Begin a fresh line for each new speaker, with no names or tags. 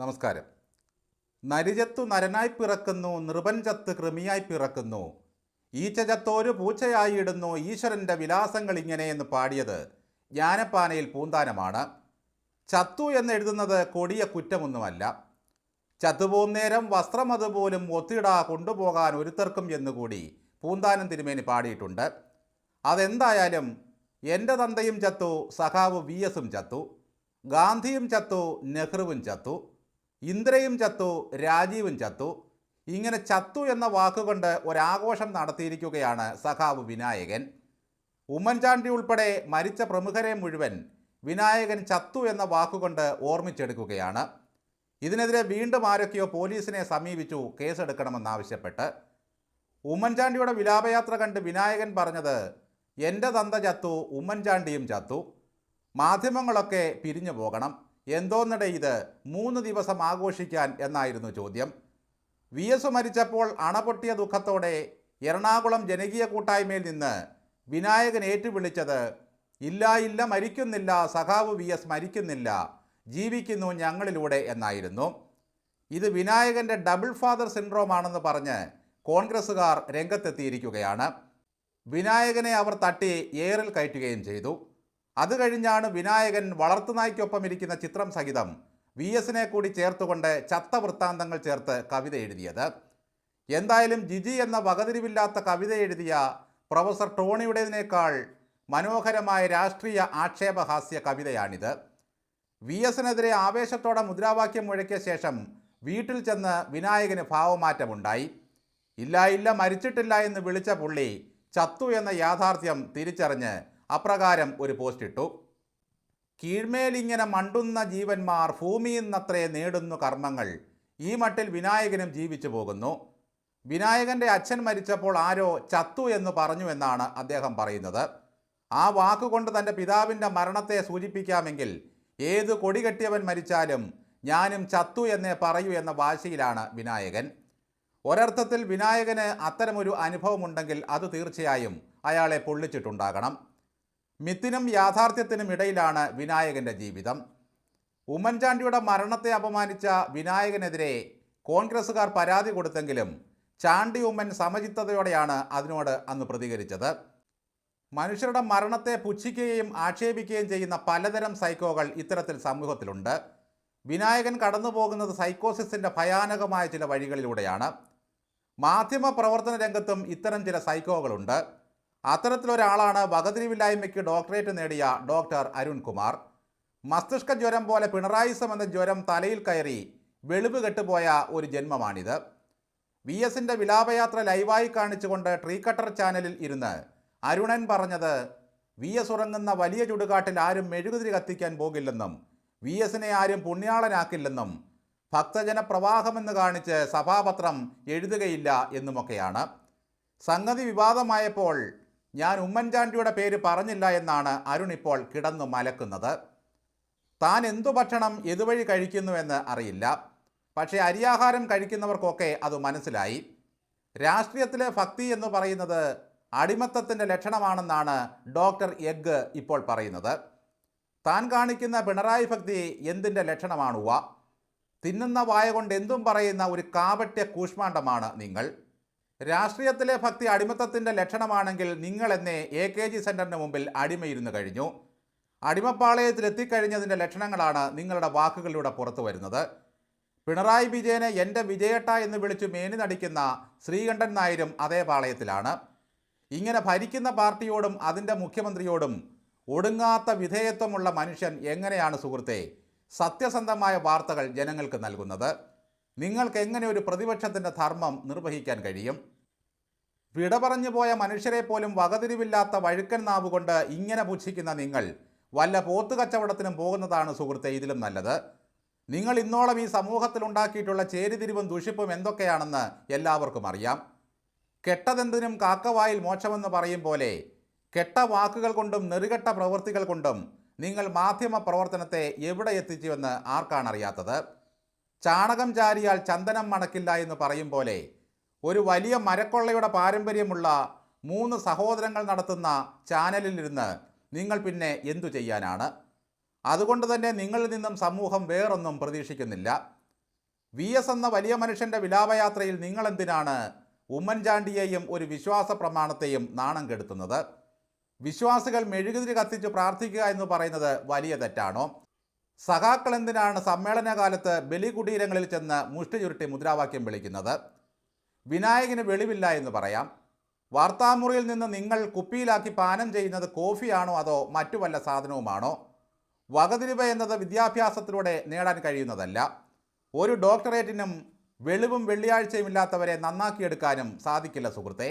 നമസ്കാരം. നരിചത്തു നരനായി പിറക്കുന്നു നൃപഞ്ചത്ത് കൃമിയായി പിറക്കുന്നു. ഈച്ചചത്തോരു പൂച്ചയായി പൂച്ചയായിടുന്നു ഈശ്വരന്റെ വിലാസങ്ങൾ ഇങ്ങനെ എന്ന് പാടിയത് ജ്ഞാനപ്പാനയിൽ പൂന്താനമാണ്. ചത്തു എന്നെഴുതുന്നത് കൊടിയ കുറ്റമൊന്നുമല്ല. ചത്തുപോന്നേരം വസ്ത്രം അതുപോലും ഒത്തിടാ കൊണ്ടുപോകാൻ ഒരുത്തർക്കും എന്നുകൂടി പൂന്താനം തിരുമേനി പാടിയിട്ടുണ്ട്. അതെന്തായാലും എന്റെ തന്തയും ചത്തു സഖാവ് വി എസും ചത്തു ഗാന്ധിയും ചത്തു നെഹ്റുവും ചത്തു. ഇന്ദിരയും ചത്തു രാജീവും ചത്തു. ഇങ്ങനെ ചത്തു എന്ന വാക്കുകൊണ്ട് ഒരാഘോഷം നടത്തിയിരിക്കുകയാണ് സഖാവ് വിനായകൻ. ഉമ്മൻചാണ്ടി ഉൾപ്പെടെ മരിച്ച പ്രമുഖരെ മുഴുവൻ വിനായകൻ ചത്തു എന്ന വാക്കുകൊണ്ട് ഓർമ്മിച്ചെടുക്കുകയാണ്. ഇതിനെതിരെ വീണ്ടും ആരൊക്കെയോ പോലീസിനെ സമീപിച്ചു കേസെടുക്കണമെന്നാവശ്യപ്പെട്ട്. ഉമ്മൻചാണ്ടിയുടെ വിലാപയാത്ര കണ്ട് വിനായകൻ പറഞ്ഞത് എന്റെ തന്ത ചത്തു ഉമ്മൻചാണ്ടിയും ചത്തു. മാധ്യമങ്ങളൊക്കെ പിരിഞ്ഞു പോകണം എന്തോന്നിടെ ഇത്? മൂന്ന് ദിവസം ആഘോഷിക്കാൻ എന്നായിരുന്നു ചോദ്യം. വി എസ് മരിച്ചപ്പോൾ അണപൊട്ടിയ ദുഃഖത്തോടെ എറണാകുളം ജനകീയ കൂട്ടായ്മയിൽ നിന്ന് വിനായകൻ ഏറ്റുവിളിച്ചത് ഇല്ല ഇല്ല മരിക്കുന്നില്ല സഖാവ് വി എസ് മരിക്കുന്നില്ല ജീവിക്കുന്നു ഞങ്ങളിലൂടെ എന്നായിരുന്നു. ഇത് വിനായകന്റെ ഡബിൾ ഫാദർ സിൻഡ്രോം ആണെന്ന് പറഞ്ഞ് കോൺഗ്രസ്സുകാർ രംഗത്തെത്തിയിരിക്കുകയാണ്. വിനായകനെ അവർ തട്ടി ഏറിൽ കയറ്റുകയും ചെയ്തു. അത് കഴിഞ്ഞാണ് വിനായകൻ വളർത്തുനായ്ക്കൊപ്പം ഇരിക്കുന്ന ചിത്രം സഹിതം വി എസിനെ കൂടി ചേർത്തുകൊണ്ട് ചത്ത വൃത്താന്തങ്ങൾ ചേർത്ത് കവിത എഴുതിയത്. എന്തായാലും ജിജി എന്ന വകതിരിവില്ലാത്ത കവിത എഴുതിയ പ്രൊഫസർ ടോണിയുടേതിനേക്കാൾ മനോഹരമായ രാഷ്ട്രീയ ആക്ഷേപഹാസ്യ കവിതയാണിത്. വി എസിനെതിരെ ആവേശത്തോടെ മുദ്രാവാക്യം മുഴക്കിയ ശേഷം വീട്ടിൽ ചെന്ന് വിനായകന് ഭാവമാറ്റമുണ്ടായി. ഇല്ല ഇല്ല മരിച്ചിട്ടില്ല എന്ന് വിളിച്ച പുള്ളി ചത്തു എന്ന യാഥാർത്ഥ്യം തിരിച്ചറിഞ്ഞ് അപ്രകാരം ഒരു പോസ്റ്റ് ഇട്ടു. കീഴ്മേലിങ്ങനെ മണ്ടുന്ന ജീവന്മാർ ഭൂമിയിൽ നിന്നത്രേ നേടുന്നു കർമ്മങ്ങൾ. ഈ മട്ടിൽ വിനായകനും ജീവിച്ചു പോകുന്നു. വിനായകന്റെ അച്ഛൻ മരിച്ചപ്പോൾ ആരോ ചത്തു എന്ന് പറഞ്ഞു എന്നാണ് അദ്ദേഹം പറയുന്നത്. ആ വാക്കുകൊണ്ട് തന്റെ പിതാവിന്റെ മരണത്തെ സൂചിപ്പിക്കാമെങ്കിൽ ഏത് കൊടി കെട്ടിയവൻ മരിച്ചാലും ഞാനും ചത്തു എന്നേ പറയൂ എന്ന വാശിയിലാണ് വിനായകൻ. ഒരർത്ഥത്തിൽ വിനായകന് അത്തരമൊരു അനുഭവമുണ്ടെങ്കിൽ അത് തീർച്ചയായും അയാളെ പൊള്ളിച്ചിട്ടുണ്ടാകണം. മിത്തിനും യാഥാർത്ഥ്യത്തിനും ഇടയിലാണ് വിനായകന്റെ ജീവിതം. ഉമ്മൻചാണ്ടിയുടെ മരണത്തെ അപമാനിച്ച വിനായകനെതിരെ കോൺഗ്രസ്സുകാർ പരാതി കൊടുത്തെങ്കിലും ചാണ്ടി ഉമ്മൻ സമചിത്തതയോടെയാണ് അതിനോട് അന്ന് പ്രതികരിച്ചത്. മനുഷ്യരുടെ മരണത്തെ പുച്ഛിക്കുകയും ആക്ഷേപിക്കുകയും ചെയ്യുന്ന പലതരം സൈക്കോകൾ ഇത്തരത്തിൽ സമൂഹത്തിലുണ്ട്. വിനായകൻ കടന്നു പോകുന്നത് സൈക്കോസിസിന്റെ ഭയാനകമായ ചില വഴികളിലൂടെയാണ്. മാധ്യമ പ്രവർത്തന രംഗത്തും ഇത്തരം ചില സൈക്കോകളുണ്ട്. അത്തരത്തിലൊരാളാണ് വകതിരിവില്ലായ്മയ്ക്ക് ഡോക്ടറേറ്റ് നേടിയ ഡോക്ടർ അരുൺകുമാർ. മസ്തിഷ്ക ജ്വരം പോലെ പിണറായിസം എന്ന ജ്വരം തലയിൽ കയറി വെളിവ് കെട്ടുപോയ ഒരു ജന്മമാണിത്. വി എസിന്റെ വിലാപയാത്ര ലൈവായി കാണിച്ചുകൊണ്ട് ട്രീ കട്ടർ ചാനലിൽ ഇരുന്ന് അരുണൻ പറഞ്ഞത് വി എസ് ഉറങ്ങുന്ന വലിയ ചുടുകാട്ടിൽ ആരും മെഴുകുതിരി കത്തിക്കാൻ പോകില്ലെന്നും വി എസിനെ ആരും പുണ്യാളനാക്കില്ലെന്നും ഭക്തജന പ്രവാഹമെന്ന് കാണിച്ച് സഭാപത്രം എഴുതുകയില്ല എന്നുമൊക്കെയാണ്. സംഗതി വിവാദമായപ്പോൾ ഞാൻ ഉമ്മൻചാണ്ടിയുടെ പേര് പറഞ്ഞില്ല എന്നാണ് അരുൺ ഇപ്പോൾ കിടന്നു മലക്കുന്നത്. താൻ എന്തു ഭക്ഷണം എതുവഴി കഴിക്കുന്നുവെന്ന് അറിയില്ല. പക്ഷേ അരിയാഹാരം കഴിക്കുന്നവർക്കൊക്കെ അത് മനസ്സിലായി. രാഷ്ട്രീയത്തിലെ ഭക്തി എന്ന് പറയുന്നത് അടിമത്തത്തിന്റെ ലക്ഷണമാണെന്നാണ് ഡോക്ടർ എഗ് ഇപ്പോൾ പറയുന്നത്. താൻ കാണിക്കുന്ന പിണറായി ഭക്തി എന്തിന്റെ ലക്ഷണമാണുവ? തിന്നുന്ന വായ കൊണ്ട് എന്തും പറയുന്ന ഒരു കാപട്യ കൂഷ്മാണ്ഡമാണ് നിങ്ങൾ. രാഷ്ട്രീയത്തിലെ ഭക്തി അടിമത്തത്തിന്റെ ലക്ഷണമാണെങ്കിൽ നിങ്ങൾ എന്നെ എ കെ ജി സെന്ററിന് മുമ്പിൽ അടിമയിരുന്നു കഴിഞ്ഞു. അടിമപ്പാളയത്തിൽ എത്തിക്കഴിഞ്ഞതിന്റെ ലക്ഷണങ്ങളാണ് നിങ്ങളുടെ വാക്കുകളിലൂടെ പുറത്തു വരുന്നത്. പിണറായി വിജയനെ എന്റെ വിജയട്ട എന്ന് വിളിച്ചു മേനി നടിക്കുന്ന ശ്രീകണ്ഠൻ നായരും അതേ പാളയത്തിലാണ്. ഇങ്ങനെ ഭരിക്കുന്ന പാർട്ടിയോടും അതിന്റെ മുഖ്യമന്ത്രിയോടും ഒടുങ്ങാത്ത വിധേയത്വമുള്ള മനുഷ്യൻ എങ്ങനെയാണ് സുഹൃത്തെ? സത്യസന്ധമായ വാർത്തകൾ ജനങ്ങൾക്ക് നൽകുന്നത്. നിങ്ങൾക്ക് എങ്ങനെ ഒരു പ്രതിപക്ഷത്തിന്റെ ധർമ്മം നിർവഹിക്കാൻ കഴിയും? വിട പറഞ്ഞു പോയ മനുഷ്യരെ പോലും വകതിരിവില്ലാത്ത വഴുക്കൻ നാവ് കൊണ്ട് ഇങ്ങനെ പുച്ഛിക്കുന്ന നിങ്ങൾ വല്ല പോത്തു കച്ചവടത്തിനും പോകുന്നതാണ് സുഹൃത്തെ ഇതിലും നല്ലത്. നിങ്ങൾ ഇന്നോളം ഈ സമൂഹത്തിൽ ഉണ്ടാക്കിയിട്ടുള്ള ചേരിതിരിവും ദുഷിപ്പും എന്തൊക്കെയാണെന്ന് എല്ലാവർക്കും അറിയാം. കെട്ടതെന്തിനും കാക്കവായിൽ മോശമെന്ന് പറയും പോലെ കെട്ട വാക്കുകൾ കൊണ്ടും നെറുകെട്ട പ്രവൃത്തികൾ കൊണ്ടും നിങ്ങൾ മാധ്യമ പ്രവർത്തനത്തെ എവിടെ എത്തിച്ചുവെന്ന് ആർക്കാണ് അറിയാത്തത്? ചാണകം ചാരിയാൽ ചന്ദനം മണക്കില്ല എന്ന് പറയും പോലെ ഒരു വലിയ മരക്കൊള്ളയുടെ പാരമ്പര്യമുള്ള മൂന്ന് സഹോദരങ്ങൾ നടത്തുന്ന ചാനലിലിരുന്ന് നിങ്ങൾ പിന്നെ എന്തു ചെയ്യാനാണ്? അതുകൊണ്ട് തന്നെ നിങ്ങളിൽ നിന്നും സമൂഹം വേറൊന്നും പ്രതീക്ഷിക്കുന്നില്ല. വി എസ് എന്ന വലിയ മനുഷ്യന്റെ വിലാപയാത്രയിൽ നിങ്ങൾ എന്തിനാണ് ഉമ്മൻചാണ്ടിയെയും ഒരു വിശ്വാസ പ്രമാണത്തെയും നാണം കെടുത്തുന്നത്? വിശ്വാസികൾ മെഴുകുതിരി കത്തിച്ച് പ്രാർത്ഥിക്കുക എന്ന് പറയുന്നത് വലിയ തെറ്റാണോ? സഖാക്കൾ എന്തിനാണ് സമ്മേളനകാലത്ത് ബലികുടീരങ്ങളിൽ ചെന്ന് മുഷ്ടി ചുരുട്ടി മുദ്രാവാക്യം വിളിക്കുന്നത്? വിനായകന് വെളിവില്ല എന്ന് പറയാം. വാർത്താമുറിയിൽ നിന്ന് നിങ്ങൾ കുപ്പിയിലാക്കി പാനം ചെയ്യുന്നത് കോഫിയാണോ അതോ മറ്റു വല്ല സാധനവുമാണോ? വകതിരിവ് എന്നത് വിദ്യാഭ്യാസത്തിലൂടെ നേടാൻ കഴിയുന്നതല്ല. ഒരു ഡോക്ടറേറ്റിനും വെളിവും വെള്ളിയാഴ്ചയും ഇല്ലാത്തവരെ നന്നാക്കിയെടുക്കാനും സാധിക്കില്ല സുഹൃത്തെ.